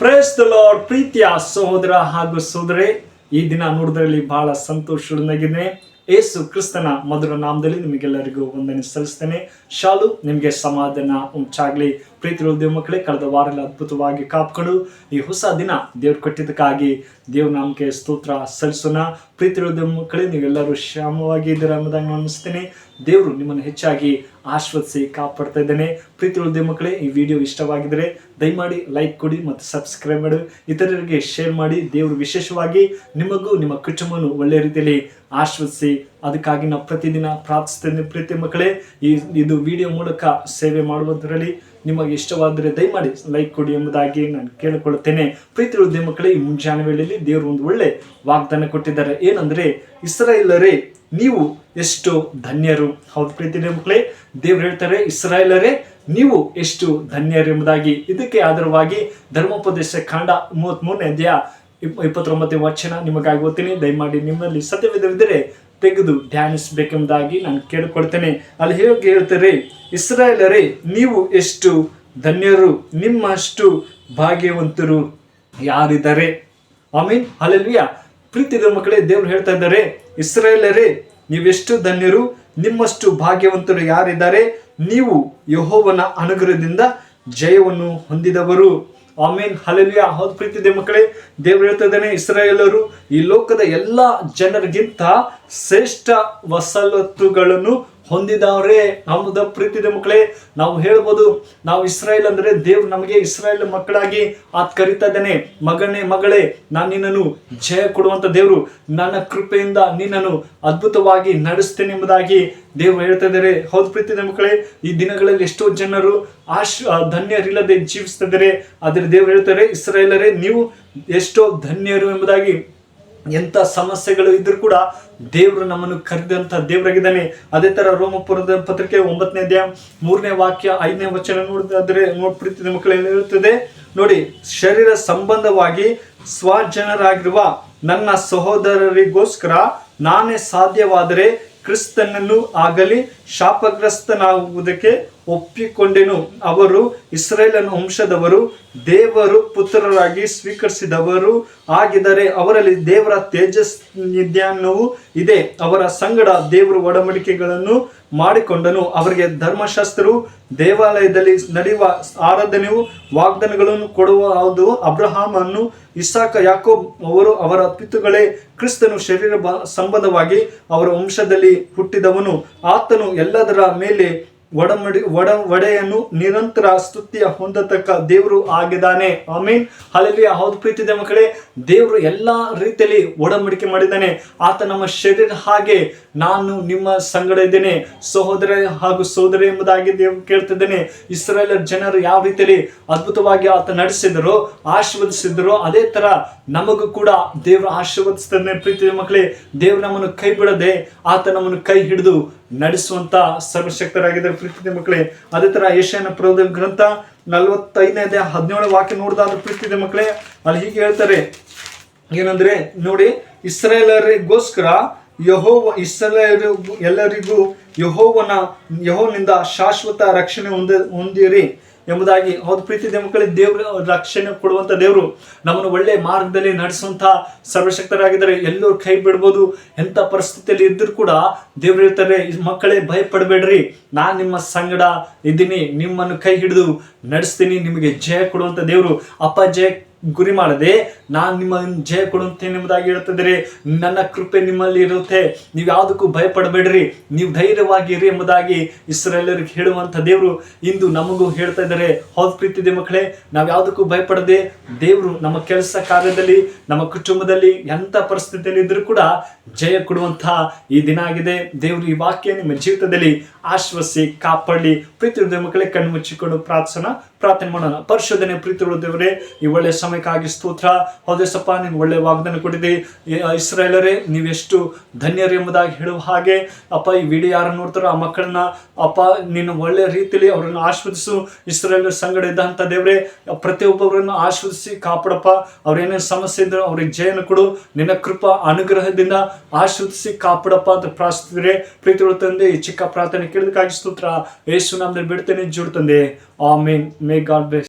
Praise the ಪ್ರೀತಿಯ ಸಹೋದರ ಹಾಗೂ ಸಹೋದರಿ ಈ ದಿನ ನೋಡಿದ್ರಲ್ಲಿ ಬಹಳ ಸಂತೋಷನಾಗಿದ್ದೇನೆ ಏಸು ಕ್ರಿಸ್ತನ ಮಧುರ ನಾಮದಲ್ಲಿ ನಿಮಗೆಲ್ಲರಿಗೂ ವಂದನೆ ಸಲ್ಲಿಸ್ತೇನೆ. ಶಾಲು, ನಿಮಗೆ ಸಮಾಧಾನ ಉಂಟಾಗ್ಲಿ. ಪ್ರೀತಿ ದೇವ ಮಕ್ಕಳೇ ಕಳೆದ ವಾರ ಅದ್ಭುತವಾಗಿ ಕಾಪ್ಕೊಂಡು ಈ ಹೊಸ ದಿನ ದೇವ್ರು ಕೊಟ್ಟಿದ್ದಕ್ಕಾಗಿ ದೇವ್ರ ನಾಮಕ್ಕೆ ಸ್ತೋತ್ರ ಸಲ್ಲಿಸೋಣ. ಪ್ರೀತಿ ದೇವ ಮಕ್ಕಳೇ ನೀವೆಲ್ಲರೂ ಶ್ಯಾಮವಾಗಿ ಇದ್ದೀರಾ ಅನ್ನೋದಾಗಿ ನಾನು ಅನಿಸ್ತೇನೆ. ದೇವರು ನಿಮ್ಮನ್ನು ಹೆಚ್ಚಾಗಿ ಆಶ್ವದಿಸಿ ಕಾಪಾಡ್ತಾ ಇದ್ದೇನೆ. ಪ್ರೀತಿ ದೇವ ಮಕ್ಕಳೇ ಈ ವಿಡಿಯೋ ಇಷ್ಟವಾಗಿದ್ದರೆ ದಯಮಾಡಿ ಲೈಕ್ ಕೊಡಿ ಮತ್ತು ಸಬ್ಸ್ಕ್ರೈಬ್ ಮಾಡಿ. ಇತರರಿಗೆ ಶೇರ್ ಮಾಡಿ, ದೇವರು ವಿಶೇಷವಾಗಿ ನಿಮಗೂ ನಿಮ್ಮ ಕುಟುಂಬವನ್ನು ಒಳ್ಳೆಯ ರೀತಿಯಲ್ಲಿ ಆಶ್ವದಿಸಿ ಅದಕ್ಕಾಗಿ ನಾವು ಪ್ರತಿದಿನ ಪ್ರಾರ್ಥಿಸ್ತೇನೆ ಪ್ರೀತಿ ಮಕ್ಕಳೇ. ಈ ಇದು ವಿಡಿಯೋ ಮೂಲಕ ಸೇವೆ ಮಾಡುವುದರಲ್ಲಿ ನಿಮಗೆ ಇಷ್ಟವಾದರೆ ದಯಮಾಡಿ ಲೈಕ್ ಕೊಡಿ ಎಂಬುದಾಗಿ ನಾನು ಕೇಳಿಕೊಳ್ಳುತ್ತೇನೆ. ಪ್ರೀತಿ ಉದ್ಯ ಮಕ್ಕಳೇ, ಈ ಮುಂಜಾನೆ ವೇಳೆಯಲ್ಲಿ ದೇವರು ಒಂದು ಒಳ್ಳೆ ವಾಗ್ದಾನ ಕೊಟ್ಟಿದ್ದಾರೆ. ಏನಂದ್ರೆ, ಇಸ್ರಾಯೇಲರೇ, ನೀವು ಎಷ್ಟು ಧನ್ಯರು. ಹೌದು ಪ್ರೀತಿ ಮಕ್ಕಳೇ, ದೇವ್ರು ಹೇಳ್ತಾರೆ, ಇಸ್ರಾಯೇಲರೇ, ನೀವು ಎಷ್ಟು ಧನ್ಯರು ಎಂಬುದಾಗಿ. ಇದಕ್ಕೆ ಆಧಾರವಾಗಿ ಧರ್ಮೋಪದೇಶ ಕಾಂಡ ಮೂವತ್ತ್ ಮೂರನೇ ಅಧ್ಯಾಯ ಇಪ್ ಇಪ್ಪತ್ತೊಂಬತ್ತನೇ ವಚನ ನಿಮಗಾಗಿ ಓದ್ತೀನಿ. ದಯಮಾಡಿ ನಿಮ್ಮಲ್ಲಿ ಸತ್ಯವಿದ್ದರೆ ತೆಗೆದು ಧ್ಯಾನಿಸಬೇಕೆಂಬುದಾಗಿ ನಾನು ಕೇಳಿಕೊಳ್ತೇನೆ. ಅಲ್ಲಿ ಹೇಗೆ ಹೇಳ್ತಾರೆ ಇಸ್ರಾಯೇಲರೇ, ನೀವು ಎಷ್ಟು ಧನ್ಯರು, ನಿಮ್ಮಷ್ಟು ಭಾಗ್ಯವಂತರು ಯಾರಿದ್ದಾರೆ? ಐ ಮೀನ್ ಅಲ್ಲಿಯ ಪ್ರೀತಿದ ಮಕ್ಕಳೇ, ದೇವರು ಹೇಳ್ತಾ ಇದ್ದಾರೆ, ಇಸ್ರಾಯೇಲರೇ, ನೀವೆಷ್ಟು ಧನ್ಯರು, ನಿಮ್ಮಷ್ಟು ಭಾಗ್ಯವಂತರು ಯಾರಿದ್ದಾರೆ? ನೀವು ಯಹೋವನ ಅನುಗ್ರಹದಿಂದ ಜಯವನ್ನು ಹೊಂದಿದವರು. ಆಮೇನ್. ಹಲಲಿಯ ಹೌದು ಪ್ರೀತಿದೆ ಮಕ್ಕಳೇ. ದೇವರು ಹೇಳ್ತಾ ಇದ್ದಾನೆ, ಇಸ್ರಾಯೇಲರು, ಈ ಲೋಕದ ಎಲ್ಲ ಜನರಿಗಿಂತ ಶ್ರೇಷ್ಠ ವಸಲತ್ತುಗಳನ್ನು ಹೊಂದಿದವರೇ ನಮ್ಮದ ಪ್ರೀತಿದ ಮಕ್ಕಳೇ, ನಾವು ಹೇಳ್ಬೋದು, ನಾವು ಇಸ್ರಾಯೇಲ್ ಅಂದ್ರೆ ದೇವ್ರು ನಮಗೆ ಇಸ್ರಾಯೇಲ್ ಮಕ್ಕಳಾಗಿ ಆತ್ ಕರಿತಾ ಇದ್ದಾನೆ ಮಗನೇ, ಮಗಳೇ, ನಾನು ನಿನ್ನನ್ನು ಜಯ ಕೊಡುವಂಥ ದೇವರು. ನನ್ನ ಕೃಪೆಯಿಂದ ನಿನ್ನನ್ನು ಅದ್ಭುತವಾಗಿ ನಡೆಸ್ತೇನೆ ಎಂಬುದಾಗಿ ದೇವರು ಹೇಳ್ತಾ ಇದ್ದಾರೆ. ಹೌದು ಪ್ರೀತಿದ ಮಕ್ಕಳೇ, ಈ ದಿನಗಳಲ್ಲಿ ಎಷ್ಟೋ ಜನರು ಆಶ್ ಧನ್ಯರಿಲ್ಲದೆ ಜೀವಿಸ್ತಿದ್ದಾರೆ ಆದರೆ ದೇವ್ರು ಹೇಳ್ತಾರೆ ಇಸ್ರಾಯೇಲರೇ, ನೀವು ಎಷ್ಟೋ ಧನ್ಯರು ಎಂಬುದಾಗಿ ಎಂಥ ಸಮಸ್ಯೆಗಳು ಇದ್ರೂ ಕೂಡ ದೇವರು ನಮ್ಮನ್ನು ಕರೆದಂಥ ದೇವರಾಗಿದ್ದಾನೆ. ಅದೇ ಥರ ರೋಮಪುರದ ಪತ್ರಿಕೆ ಒಂಬತ್ತನೇ ಅಧ್ಯಾಯ ಮೂರನೇ ವಾಕ್ಯ ಐದನೇ ವಚನ ನೋಡಿದ್ರೆ ನೋಡ್ಬಿಡ್ತಿದ್ದ ಮಕ್ಕಳು ಇರುತ್ತದೆ ನೋಡಿ, ಶರೀರ ಸಂಬಂಧವಾಗಿ ಸ್ವಜನರಾಗಿರುವ ನನ್ನ ಸಹೋದರರಿಗೋಸ್ಕರ ನಾನೇ ಸಾಧ್ಯವಾದರೆ ಕ್ರಿಸ್ತನನ್ನು ಆಗಲಿ ಶಾಪಗ್ರಸ್ತನಾಗುವುದಕ್ಕೆ ಒಪ್ಪಿಕೊಂಡೆನು. ಅವರು ಇಸ್ರೇಲನ ವಂಶದವರು, ದೇವರು ಪುತ್ರರಾಗಿ ಸ್ವೀಕರಿಸಿದವರು ಆಗಿದರೆ ಅವರಲ್ಲಿ ದೇವರ ತೇಜಸ್ ತೇಜಸ್ನಿಧ್ಯಾನವು ಇದೆ. ಅವರ ಸಂಗಡ ದೇವರು ಒಡಂಬಡಿಕೆಗಳನ್ನು ಮಾಡಿಕೊಂಡನು. ಅವರಿಗೆ ಧರ್ಮಶಾಸ್ತ್ರವು ದೇವಾಲಯದಲ್ಲಿ ನಡೆಯುವ ಆರಾಧನೆಯು ವಾಗ್ದಾನಗಳನ್ನು ಕೊಡುವ ಅದು ಅಬ್ರಹಾಮನ್ನು ಇಸಾಕ, ಯಾಕೋಬ್ ಅವರು ಅವರ ಪಿತುಗಳೇ ಕ್ರಿಸ್ತನು ಶರೀರ ಸಂಬಂಧವಾಗಿ ಅವರ ವಂಶದಲ್ಲಿ ಹುಟ್ಟಿದವನು. ಆತನು ಎಲ್ಲದರ ಮೇಲೆ ಒಡಮಡಿ ಒಡ ಒಡೆಯನ್ನು ನಿರಂತರ ಸ್ತುತಿಯ ಹೊಂದತಕ್ಕ ದೇವರು ಆಗಿದ್ದಾನೆ. ಆಮೀನ್. ಅಲ್ಲಿ ಹೌದು ಪ್ರೀತಿದೆ ಮಕ್ಕಳೇ ದೇವರು ಎಲ್ಲ ರೀತಿಯಲ್ಲಿ ಒಡಂಬಡಿಕೆ ಮಾಡಿದ್ದಾನೆ. ಆತ ನಮ್ಮ ಶರೀರ ಹಾಗೆ ನಾನು ನಿಮ್ಮ ಸಂಗಡ ಇದ್ದೇನೆ. ಸಹೋದರ ಹಾಗೂ ಸಹೋದರಿ ಎಂಬುದಾಗಿ ದೇವರು ಕೇಳ್ತಿದ್ದೇನೆ. ಇಸ್ರೇಲರ್ ಜನರು ಯಾವ ರೀತಿಯಲ್ಲಿ ಅದ್ಭುತವಾಗಿ ಆತ ನಡೆಸಿದ್ರು, ಆಶೀರ್ವದಿಸಿದ್ರು, ಅದೇ ತರ ನಮಗೂ ಕೂಡ ದೇವರು ಆಶೀರ್ವದಿಸ್ತಾನೆ ಪ್ರೀತಿಯ ಮಕ್ಕಳೇ. ದೇವ್ರು ನಮ್ಮನ್ನು ಕೈ ಬಿಡದೆ ಆತ ನಮ್ಮನ್ನು ಕೈ ಹಿಡಿದು ನಡೆಸುವಂತ ಸರ್ವಶಕ್ತರಾಗಿದ್ದಾರೆ ಪ್ರೀತಿಯ ಮಕ್ಕಳೇ. ಅದೇ ತರ ಏಷ್ಯಾನ ಪ್ರೋದ ಗ್ರಂಥ ನಲವತ್ತೈದನೇ ಹದಿನೇಳು ವಾಕ್ಯ ನೋಡಿದ ಪ್ರೀತಿ ಮಕ್ಕಳೇ ಅಲ್ಲಿ ಹೀಗೆ ಹೇಳ್ತಾರೆ. ಏನಂದ್ರೆ, ನೋಡಿ ಇಸ್ರೇಲರಿಗೋಸ್ಕರ ಯಹೋವ ಇಸ್ರೇಲರು ಎಲ್ಲರಿಗೂ ಯಹೋವನ ಯಹೋನಿಂದ ಶಾಶ್ವತ ರಕ್ಷಣೆ ಹೊಂದ, ಹೊಂದಿರಿ ಎಂಬುದಾಗಿ. ಹೌದು ಪ್ರೀತಿ ಮಕ್ಕಳಿಗೆ ದೇವರು ರಕ್ಷಣೆ ಕೊಡುವಂತ ದೇವರು ನಮ್ಮನ್ನು ಒಳ್ಳೆ ಮಾರ್ಗದಲ್ಲಿ ನಡೆಸುವಂತ ಸರ್ವಶಕ್ತರಾಗಿದ್ದಾರೆ. ಎಲ್ಲರೂ ಕೈ ಬಿಡ್ಬೋದು. ಎಂಥ ಪರಿಸ್ಥಿತಿಯಲ್ಲಿ ಇದ್ದರೂ ಕೂಡ ದೇವ್ರು ಹೇಳ್ತಾರೆ ಮಕ್ಕಳೇ ಭಯ ಪಡಬೇಡ್ರಿ ನಾನು ನಿಮ್ಮ ಸಂಗಡ ಇದ್ದೀನಿ. ನಿಮ್ಮನ್ನು ಕೈ ಹಿಡಿದು ನಡೆಸ್ತೀನಿ. ನಿಮಗೆ ಜಯ ಕೊಡುವಂತ ದೇವರು. ಅಪ್ಪ, ಜಯ ಗುರಿ ಮಾಡದೆ, ನಾನು ನಿಮ್ಮ ಜಯ ಕೊಡುತ್ತೇನೆ ಎಂಬುದಾಗಿ ಹೇಳ್ತಿದ್ದೀರಿ ನನ್ನ ಕೃಪೆ ನಿಮ್ಮಲ್ಲಿ ಇರುತ್ತೆ. ನೀವು ಯಾವುದಕ್ಕೂ ಭಯಪಡಬೇಡ್ರಿ. ನೀವು ಧೈರ್ಯವಾಗಿರಿ ಎಂಬುದಾಗಿ ಇಸ್ರೇಲರಿಗೆ ಹೇಳುವಂತ ದೇವರು ಇಂದು ನಮಗೂ ಹೇಳ್ತಾ ಇದ್ದಾರೆ. ಹೌದು ಪ್ರೀತಿದೆ ಮಕ್ಕಳೇ, ನಾವು ಯಾವುದಕ್ಕೂ ಭಯಪಡದೆ ದೇವರು ನಮ್ಮ ಕೆಲಸ ಕಾರ್ಯದಲ್ಲಿ, ನಮ್ಮ ಕುಟುಂಬದಲ್ಲಿ ಎಂಥ ಪರಿಸ್ಥಿತಿಯಲ್ಲಿ ಇದ್ರೂ ಕೂಡ ಜಯ ಕೊಡುವಂತಹ ಈ ದಿನ ಆಗಿದೆ. ದೇವರು ಈ ವಾಕ್ಯ ನಿಮ್ಮ ಜೀವಿತದಲ್ಲಿ ಆಶ್ವಸಿ, ಕಾಪಾಡಲಿ. ಪ್ರೀತಿ ಮಕ್ಕಳೇ, ಕಣ್ಣು ಮುಚ್ಚಿಕೊಂಡು ಪ್ರಾರ್ಥನಾ ಪ್ರಾರ್ಥನೆ ಮಾಡೋಣ. ಪರಿಶೋಧನೆ ಪ್ರೀತಿ ದೇವರೇ, ಈ ಒಳ್ಳೆ ಸಮಯಕ್ಕಾಗಿ ಸ್ತೋತ್ರ. ಹೌದೇಸಪ್ಪ, ನೀನು ಒಳ್ಳೆ ವಾಗ್ದಾನ ಕೊಟ್ಟಿದೆ ಇಸ್ರೇಲರೇ ನೀವೆಷ್ಟು ಧನ್ಯರು ಎಂಬುದಾಗಿ ಹೇಳುವ ಹಾಗೆ, ಅಪ್ಪ, ಈ ವಿಡಿಯೋ ಯಾರು ನೋಡ್ತಾರೋ ಆ ಮಕ್ಕಳನ್ನ, ಅಪ್ಪ ನಿನ್ನ ಒಳ್ಳೆ ರೀತಿಯಲ್ಲಿ ಅವರನ್ನು ಆಶ್ವದಿಸು ಇಸ್ರೇಲ್ ಸಂಗಡ ಇದ್ದಂಥ ದೇವರೇ, ಪ್ರತಿಯೊಬ್ಬರನ್ನು ಆಶ್ವದಿಸಿ ಕಾಪಾಡಪ್ಪ. ಅವ್ರೇನೇನು ಸಮಸ್ಯೆ ಇದ್ರು ಅವ್ರಿಗೆ ಜಯನ ಕೊಡು. ನಿನ್ನ ಕೃಪಾ, ಅನುಗ್ರಹದಿಂದ ಆಶ್ವದಿಸಿ ಕಾಪಾಡಪ್ಪ ಅಂತ ಪ್ರಾರ್ಥಿಸಿದ್ರೆ ಪ್ರೀತಿ ತಂದೆ, ಈ ಚಿಕ್ಕ ಪ್ರಾರ್ಥನೆ ಕೇಳಿದಕ್ಕಾಗಿ ಸ್ತೋತ್ರ. ಯೇಸು ನಾಮದಲ್ಲಿ ಬಿಡ್ತೇನೆ ಆ ಮೇನ್ ಮೇ ಗಾಡ್ ಬ್ಲೆಸ್.